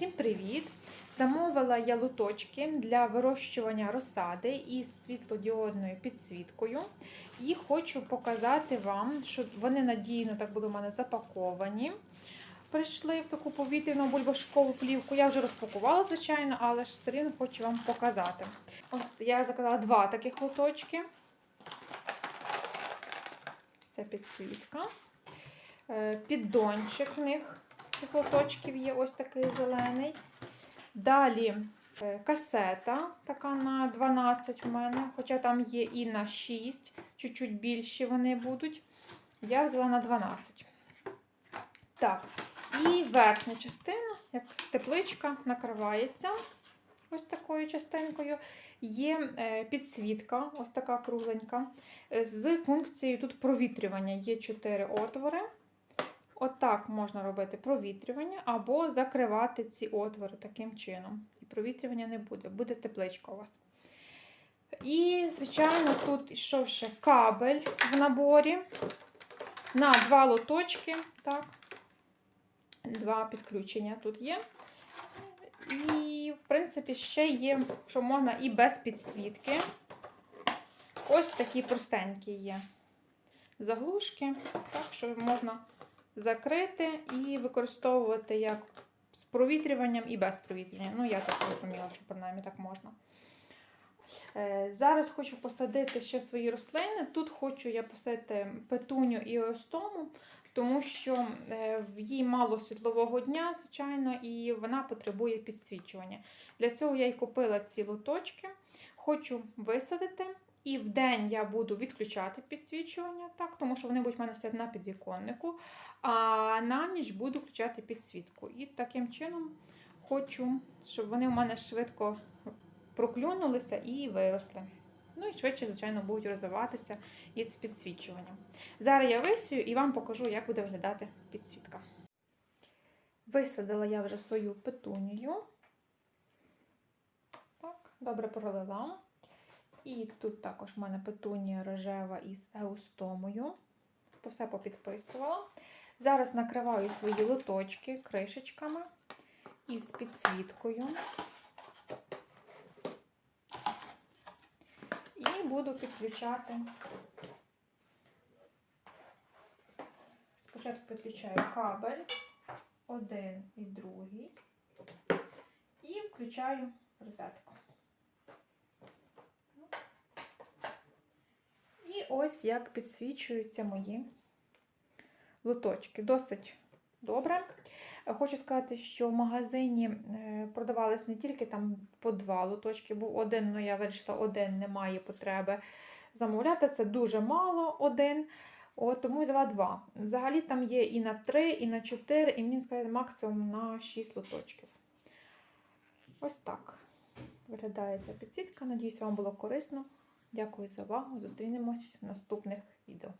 Всім привіт! Замовила я лоточки для вирощування розсади із світлодіодною підсвіткою. І хочу показати вам, що вони надійно так були у мене запаковані. Прийшли в таку повітряну бульбашкову плівку. Я вже розпакувала, звичайно, але ж все рівно хочу вам показати. Ось я заказала два таких лоточки. Це підсвітка. Е, Піддончик в них цих лоточків є ось такий зелений. Далі е, касета, така на 12 в мене, хоча там є і на 6, чуть-чуть більші вони будуть. Я взяла на 12. Так, і верхня частина, як тепличка, накривається ось такою частинкою. Є е, підсвітка, ось така кругленька, е, з функцією тут провітрювання. Є 4 отвори. Отак можна робити провітрювання або закривати ці отвори таким чином. І провітрювання не буде, буде тепличка у вас. І, звичайно, тут йшов ще кабель в наборі на два лоточки. Так. Два підключення тут є. І, в принципі, ще є, що можна і без підсвітки. Ось такі простенькі є заглушки, так що можна закрити і використовувати як з провітрюванням і без провітрювання. Ну, я так розуміла, що принаймні так можна. Е, Зараз хочу посадити ще свої рослини. Тут хочу я посадити петуню і остому, тому що е, в їй мало світлового дня, звичайно, і вона потребує підсвічування. Для цього я й купила ці лоточки. Хочу висадити. І в день я буду відключати підсвічування, так, тому що вони будуть в мене стояти на підвіконнику. А на ніч буду включати підсвітку. І таким чином хочу, щоб вони в мене швидко проклюнулися і виросли. Ну і швидше, звичайно, будуть розвиватися із підсвічуванням. Зараз я висію і вам покажу, як буде виглядати підсвітка. Висадила я вже свою петунію. Так, добре пролила. І тут також в мене петунія рожева із еустомою. Все попідписувала. Зараз накриваю свої лоточки кришечками із підсвіткою. І буду підключати. Спочатку підключаю кабель, один і другий, і включаю розетку. І ось як підсвічуються мої лоточки. Досить добре. Хочу сказати, що в магазині е, продавались не тільки там по два лоточки, був один, але я вирішила, один немає потреби замовляти. Це дуже мало один. От, Тому взяла два. Взагалі там є і на три, і на чотири, і мені сказати, максимум на 6 лоточків. Ось так виглядає ця підсвітка. Надіюсь, вам було корисно. Дякую за увагу. Зустрінемось в наступних відео.